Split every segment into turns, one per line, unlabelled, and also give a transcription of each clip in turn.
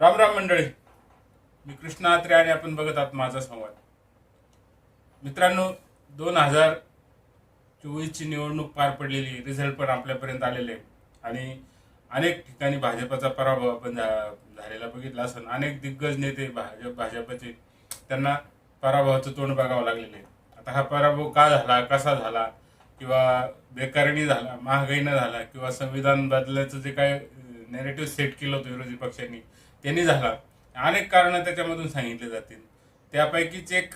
राम राम मंडळी. मी कृष्णा आत्रे आणि आपण बघत आहात माझा संवाद. मित्रांनो दोन हजार चोवीसची निवडणूक पार पडलेली रिझल्ट पण आपल्यापर्यंत आलेले आणि अनेक ठिकाणी भाजपचा पराभव आपण झा- झालेला बघितला असं अनेक दिग्गज नेते भाजप भाजपचे त्यांना पराभवाचं तोंड बघावं लागलेलं आहे. आता हा पराभव का झाला कसा झाला किंवा बेकारणी झाला महागाईनं झाला किंवा संविधान बदलायचं जे काय नेरेटिव्ह सेट केलं होतं विरोधी पक्षांनी त्यांनी झाला. अनेक कारणं त्याच्यामधून सांगितले जातील. त्यापैकीच एक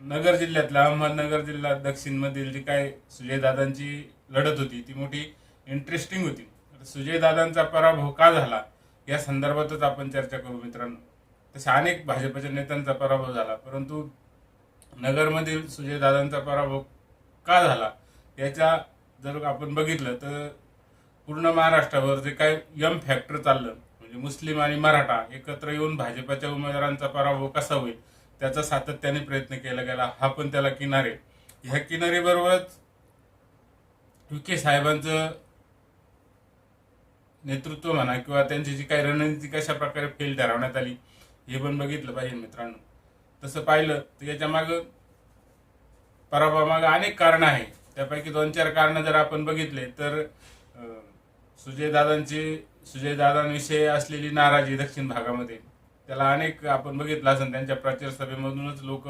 नगर जिल्ह्यातला अहमदनगर जिल्हा दक्षिणमधील जी काय सुजयदादांची लढत होती ती मोठी इंटरेस्टिंग होती. सुजयदादांचा पराभव का झाला या संदर्भातच आपण चर्चा करू मित्रांनो. तसे अनेक भाजपच्या नेत्यांचा पराभव झाला परंतु नगरमधील सुजयदादांचा पराभव का झाला याच्या जर आपण बघितलं तर पूर्ण महाराष्ट्रावर जे काय यम फॅक्टर चाललं म्हणजे मुस्लिम आणि मराठा एकत्र येऊन भाजपच्या उमेदवारांचा पराभव कसा होईल त्याचा सातत्याने प्रयत्न केला गेला. हा पण त्याला किनारे. ह्या किनारीबरोबरच विखे साहेबांचं नेतृत्व म्हणा किंवा त्यांची जी काही रणनीती कशा प्रकारे फेल ठरवण्यात आली हे पण बघितलं पाहिजे मित्रांनो. तसं पाहिलं तर याच्या मागं पराभवामागं अनेक कारणं आहे त्यापैकी दोन चार कारणं जर आपण बघितले तर सुजयदादांची सुजयदादांविषयी असलेली नाराजी दक्षिण भागामध्ये. त्याला अनेक आपण बघितलं असेल त्यांच्या प्रचार सभेमधूनच लोक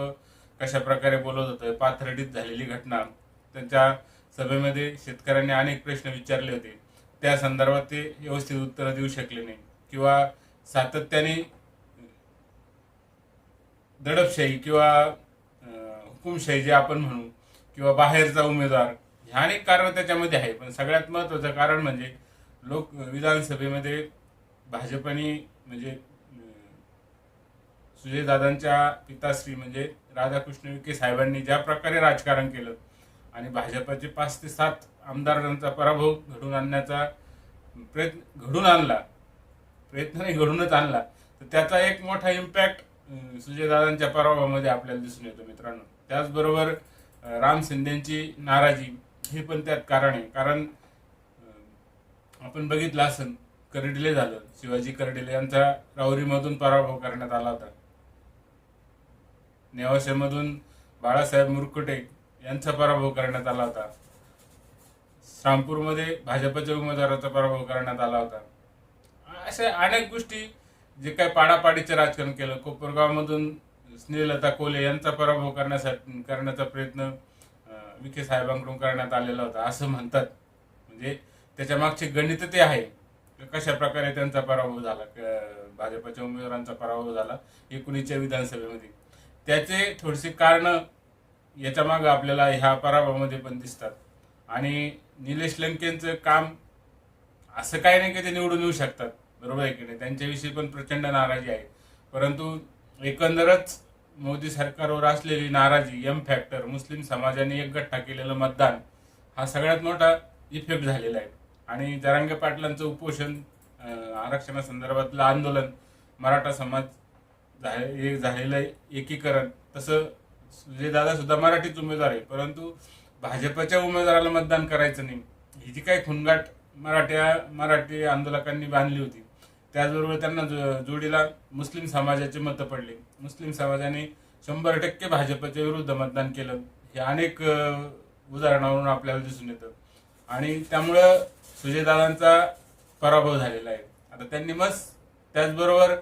कशा प्रकारे बोलत होते पाथर्डीत झालेली घटना. त्यांच्या सभेमध्ये शेतकऱ्यांनी अनेक प्रश्न विचारले होते. त्या संदर्भात ते व्यवस्थित उत्तरं देऊ शकले नाही. किंवा सातत्याने दडपशाही किंवा हुकुमशाही जे आपण म्हणू किंवा बाहेरचा उमेदवार ह्या अनेक कारण त्याच्यामध्ये आहे. पण सगळ्यात महत्वाचं कारण म्हणजे लोक विधानसभेमध्ये भाजपने म्हणजे सुजयदादांच्या पिताश्री म्हणजे राधाकृष्ण विखे साहेबांनी ज्या प्रकारे राजकारण केलं आणि भाजपचे पाच ते सात आमदारांचा पराभव घडून आणण्याचा प्रयत्न घडून आणला प्रयत्न नाही घडूनच आणला तर त्याचा एक मोठा इम्पॅक्ट सुजयदादांच्या पराभवामध्ये आपल्याला दिसून येतो मित्रांनो. त्याचबरोबर राम शिंदेची नाराजी हे पण त्यात कारण आहे. कारण आपण बघितलं असन करडिले झालं. शिवाजी करडिले यांचा राहुरीमधून पराभव करण्यात आला होता. नेवासेमधून बाळासाहेब मुरकुटे यांचा पराभव करण्यात आला होता. श्रामपूरमध्ये भाजपच्या उमेदवाराचा पराभव करण्यात आला होता. अशा अनेक गोष्टी जे काय पाडापाडीचं राजकारण केलं. कोपरगावमधून स्नेहलता कोले यांचा पराभव करण्यासाठी करण्याचा प्रयत्न विखे साहेबांकडून करण्यात आलेला होता. असं म्हणतात. म्हणजे त्याच्या मागचे गणित ते आहे. कशा प्रकारे त्यांचा पराभव झाला क- भाजपच्या उमेदवारांचा पराभव झाला एकोणीसच्या विधानसभेमध्ये? त्याचे थोडीशी कारण याच्या मागं आपल्याला ह्या पराभवामध्ये पण दिसतात. आणि निलेश लंकेंचं काम असं काही नाही की ते निवडून येऊ शकतात. बरोबर आहे की नाही? त्यांच्याविषयी पण प्रचंड नाराजी आहे. परंतु एकंदरच मोदी सरकारवर असलेली नाराजी एम फॅक्टर मुस्लिम समाजाने एक गठ्ठा केलेलं मतदान हा सगळ्यात मोठा इफेक्ट झालेला आहे. आणि जरांगे पाटलांचं उपोषण आरक्षणासंदर्भातलं आंदोलन मराठा समाज झाले- हे झालेलं एकीकरण. तसं सुजयदादा सुद्धा मराठीच उमेदवार आहे परंतु भाजपच्या उमेदवाराला मतदान करायचं नाही. ही जी काही खुणगाट मराठ्या मराठी आंदोलकांनी बांधली होती त्याचबरोबर त्यांना जो- जोडीला मुस्लिम समाजाचे मतं पडले. मुस्लिम समाजाने शंभर टक्के भाजपच्या विरुद्ध मतदान केलं. हे अनेक उदाहरणावरून आपल्याला दिसून येतं. आणि त्यामुळं सुजयदादांचा पराभव झालेला आहे. आता त्यांनी मस्त त्याचबरोबर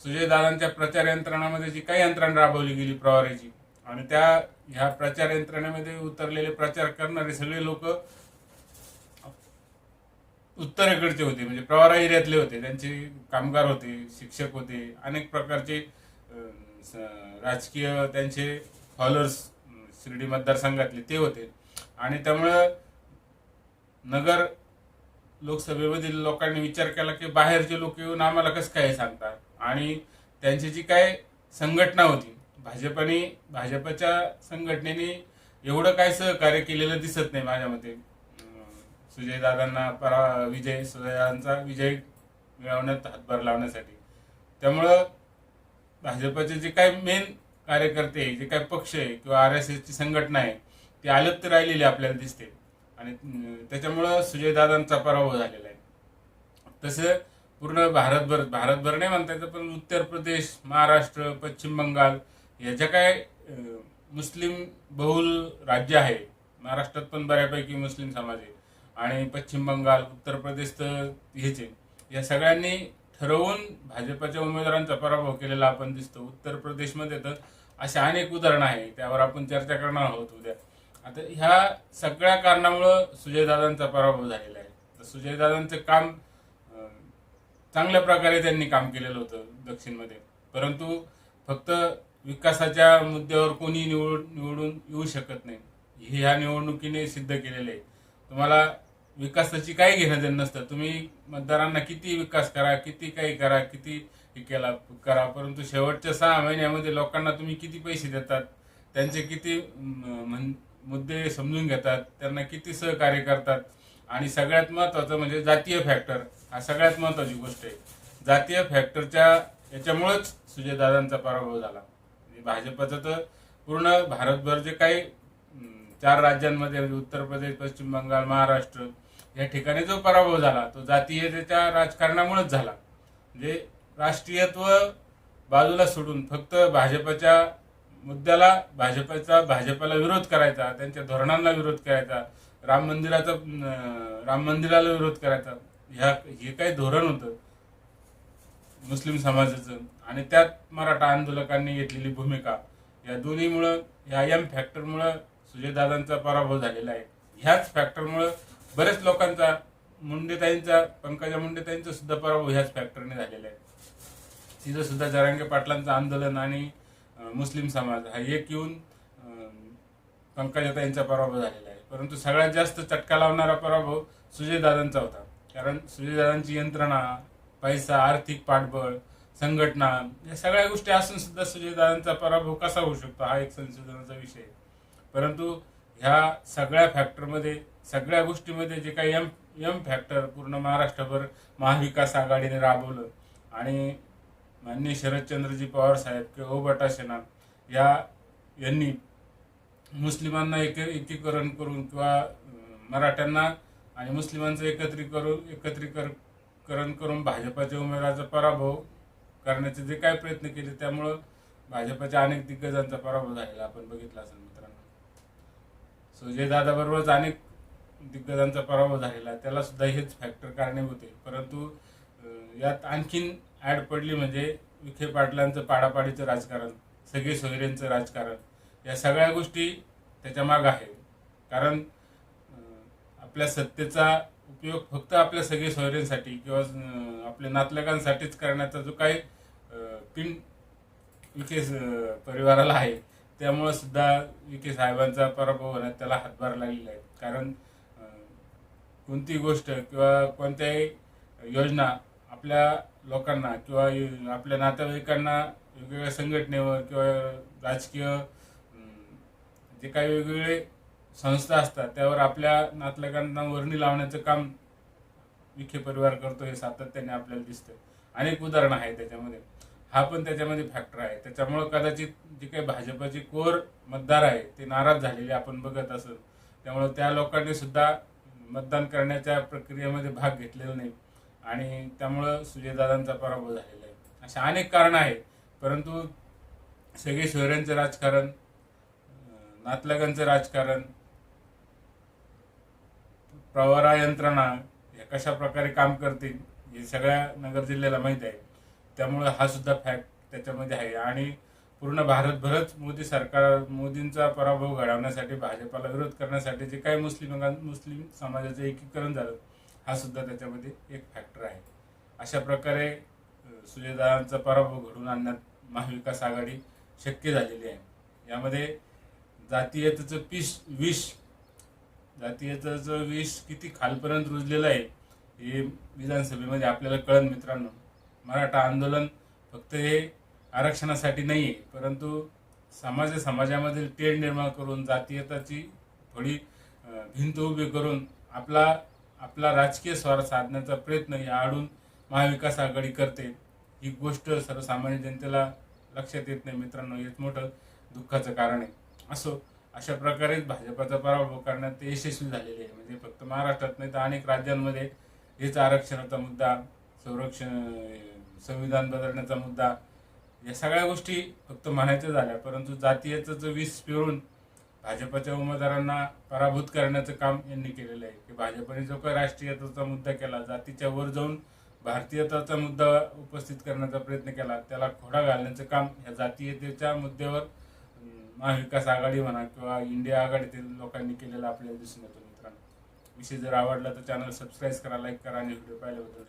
सुजयदादांच्या प्रचार यंत्रणामध्ये जी काही यंत्रणा राबवली गेली प्रवारीची आणि त्या ह्या प्रचार यंत्रणेमध्ये उतरलेले प्रचार करणारे सगळे लोक उत्तरेकडचे होते. म्हणजे प्रवारा एरियातले होते. त्यांचे कामगार होते शिक्षक होते अनेक प्रकारचे राजकीय त्यांचे फॉलोअर्स शिर्डी मतदारसंघातले ते होते. आणि त्यामुळं नगर लोकसभेमधील लोकांनी विचार केला की बाहेरचे लोक येऊन आम्हाला कसं काय सांगतात? आणि त्यांची जी काय संघटना होती भाजपाने भाजपच्या संघटनेने एवढं काय सहकार्य केलेलं दिसत नाही माझ्या मते. सुजयदादांना परा विजय सुजयदादांचा विजय मिळवण्यात हातभार लावण्यासाठी. त्यामुळं भाजपचे जे काय मेन कार्यकर्ते जे काय पक्ष आहे किंवा आर एस एसची संघटना आहे ती आलत राहिलेली आपल्याला दिसते. आणि त्याच्यामुळं सुजयदादांचा पराभव झालेला आहे. तसं पूर्ण भारतभर भारतभर नाही म्हणता येतं पण उत्तर प्रदेश महाराष्ट्र पश्चिम बंगाल याच्या काय मुस्लिम बहुल राज्य आहे. महाराष्ट्रात पण बऱ्यापैकी मुस्लिम समाज आहे. आणि पश्चिम बंगाल उत्तर प्रदेश तर हेच आहे. या सगळ्यांनी ठरवून भाजपच्या उमेदवारांचा पराभव केलेला आपण दिसतो. उत्तर प्रदेशमध्ये तर असे अनेक उदाहरणं आहे त्यावर आपण चर्चा करणार आहोत उद्या. आता ह्या सगळ्या कारणामुळं सुजयदादांचा पराभव झालेला आहे. तर सुजयदादांचं काम चांगल्या प्रकारे त्यांनी काम केलेलं होतं दक्षिणमध्ये. परंतु फक्त विकासाच्या मुद्द्यावर कोणी निवड निवडून येऊ शकत नाही. हे ह्या निवडणुकीने सिद्ध केलेले आहे. तुम्हाला विकासाची काही घेणं देणं नसतं. तुम्ही मतदारांना किती विकास करा किती काही करा किती हे केला करा. परंतु शेवटच्या सहा महिन्यामध्ये लोकांना तुम्ही किती पैसे देतात त्यांचे किती म्हण- मुद्दे समजून घेतात त्यांना किती सहकार्य करतात आणि सगळ्यात महत्त्वाचं म्हणजे जातीय फॅक्टर हा सगळ्यात महत्त्वाची गोष्ट आहे. जातीय फॅक्टरच्या याच्यामुळंच सुजयदादांचा पराभव झाला. म्हणजे भाजपचं तर पूर्ण भारतभर जे काही चार राज्यांमध्ये म्हणजे उत्तर प्रदेश पश्चिम बंगाल महाराष्ट्र या ठिकाणी जो पराभव झाला तो जातीयतेच्या राजकारणामुळेच झाला. म्हणजे राष्ट्रीयत्व बाजूला सोडून फक्त भाजपच्या मुद्द्याला भाजपचा भाजपला विरोध करायचा त्यांच्या धोरणांना विरोध करायचा राम मंदिराचा राम मंदिराला विरोध करायचा ह्या हे काही धोरण होतं मुस्लिम समाजाचं. आणि त्यात मराठा आंदोलकांनी घेतलेली भूमिका या दोन्हीमुळं ह्या एम फॅक्टरमुळं सुजयदादांचा पराभव झालेला आहे. ह्याच फॅक्टरमुळं बरेच लोकांचा मुंडेताईंचा पंकजा मुंडेताईंचा सुद्धा पराभव ह्याच फॅक्टरने झालेला आहे. तिथं सुद्धा जरांगे पाटलांचं आंदोलन आणि मुस्लिम समाज हा एक येऊन पंकजाता यांचा पराभव झालेला आहे. परंतु सगळ्यात जास्त चटका लावणारा पराभव सुजयदादांचा होता. कारण सुजयदादांची यंत्रणा पैसा आर्थिक पाठबळ संघटना या सगळ्या गोष्टी असून सुद्धा सुजयदादांचा पराभव कसा होऊ शकतो हा एक संशोधनाचा विषय आहे. परंतु ह्या सगळ्या फॅक्टरमध्ये सगळ्या गोष्टीमध्ये जे काही एम एम फॅक्टर पूर्ण महाराष्ट्रभर महाविकास आघाडीने राबवलं आणि माननीय शरदचंद्रजी पवार साहेब किंवा ओबटा सेना या यांनी मुस्लिमांना एक एकीकरण करून किंवा मराठ्यांना आणि मुस्लिमांचं एकत्रीकरण एकत्रीकरण करून भाजपाच्या उमेदवाराचा पराभव करण्याचे जे काय प्रयत्न केले त्यामुळं भाजपाच्या अनेक दिग्गजांचा पराभव झालेला आपण बघितला असेल मित्रांनो. सुजय जे दादाबरोबरच अनेक दिग्गजांचा पराभव झालेला त्याला सुद्धा हेच फॅक्टर कारणीभूत आहे. परंतु यात आणखीन ॲड पडली म्हणजे विखे पाटलांचं पाडापाडीचं राजकारण सगळे सोयऱ्यांचं राजकारण या सगळ्या गोष्टी त्याच्या माग आहे कारण आपल्या सत्तेचा उपयोग फक्त आपल्या सगळे सोयऱ्यांसाठी किंवा आपल्या नातलगांसाठीच करण्याचा जो काही अं, पिन विखे परिवाराला आहे त्यामुळे सुद्धा विखे साहेबांचा पराभव होण्यात त्याला हातभार लागलेला आहे. कारण कोणती गोष्ट किंवा कोणत्याही योजना आपल्या लोकांना किंवा आपल्या नातेवाईकांना वेगवेगळ्या संघटनेवर किंवा राजकीय जे काही वेगवेगळे संस्था असतात त्यावर आपल्या नातलगांना वर्णी लावण्याचं काम विखे परिवार करतो हे सातत्याने आपल्याला दिसतं अनेक उदाहरणं आहेत त्याच्यामध्ये. हा पण त्याच्यामध्ये फॅक्टर आहे. त्याच्यामुळं कदाचित जे काही भाजपाचे कोर मतदार आहे ते नाराज झालेले आपण बघत असत. त्यामुळं त्या लोकांनी सुद्धा मतदान करण्याच्या प्रक्रियेमध्ये भाग घेतलेला नाही. आणि त्यामुळं सुजयदादांचा पराभव झालेला आहे. अशा अनेक कारणं आहेत परंतु सगळे शहरांचं राजकारण नातलगांचं राजकारण प्रवारा यंत्रणा या कशा प्रकारे काम करतील हे सगळ्या नगर जिल्ह्याला माहीत आहे. त्यामुळं हा सुद्धा फॅक्ट त्याच्यामध्ये आहे. आणि पूर्ण भारतभरच मोदी सरकार मोदींचा पराभव घडवण्यासाठी भाजपाला विरोध करण्यासाठी जे काही मुस्लिम मुस्लिम समाजाचं एकीकरण झालं हा सुद्धा त्याच्यामध्ये एक फॅक्टर आहे. अशा प्रकारे अं, पराभव घडवून आणण्यात महाविकास आघाडी शक्य झालेली आहे. यामध्ये जातीयतेचं पीस विष जातीयतेचं विष किती खालपर्यंत रुजलेलं आहे हे विधानसभेमध्ये आपल्याला कळन मित्रांनो. मराठा आंदोलन फक्त हे आरक्षणासाठी नाही आहे परंतु समाज समाजामधील तेढ निर्माण करून जातीयताची थोडी भिंत उभी करून आपला आपला राजकीय स्वार्थ साधण्याचा प्रयत्न या आडून महाविकास आघाडी करते. ही गोष्ट सर्वसामान्य जनतेला लक्षात येत नाही. मित्रांनो हेच मोठं दुःखाचं कारण आहे. असो अशा प्रकारेच भाजपाचा पराभव करण्यात ते यशस्वी झालेले आहे. म्हणजे फक्त महाराष्ट्रात नाही तर अनेक राज्यांमध्ये हेच आरक्षणाचा मुद्दा संरक्षण संविधान बदलण्याचा मुद्दा या सगळ्या गोष्टी फक्त म्हणायच्या झाल्या. परंतु जातीयचं जो वीस पिळून भाजपच्या उमेदवारांना पराभूत करण्याचं काम यांनी केलेलं आहे. भाजपने जो काही राष्ट्रीयत्वाचा मुद्दा केला जातीच्या वर जाऊन भारतीयताचा मुद्दा उपस्थित करण्याचा प्रयत्न केला त्याला खोडा घालण्याचं काम ह्या जातीयतेच्या मुद्द्यावर महाविकास आघाडी म्हणा किंवा इंडिया आघाडीतील लोकांनी केलेलं आपल्याला दिसून येतो मित्रांनो. विषय जर आवडला तर चॅनल सबस्क्राईब करा लाईक करा आणि व्हिडिओ पाहिल्याबद्दल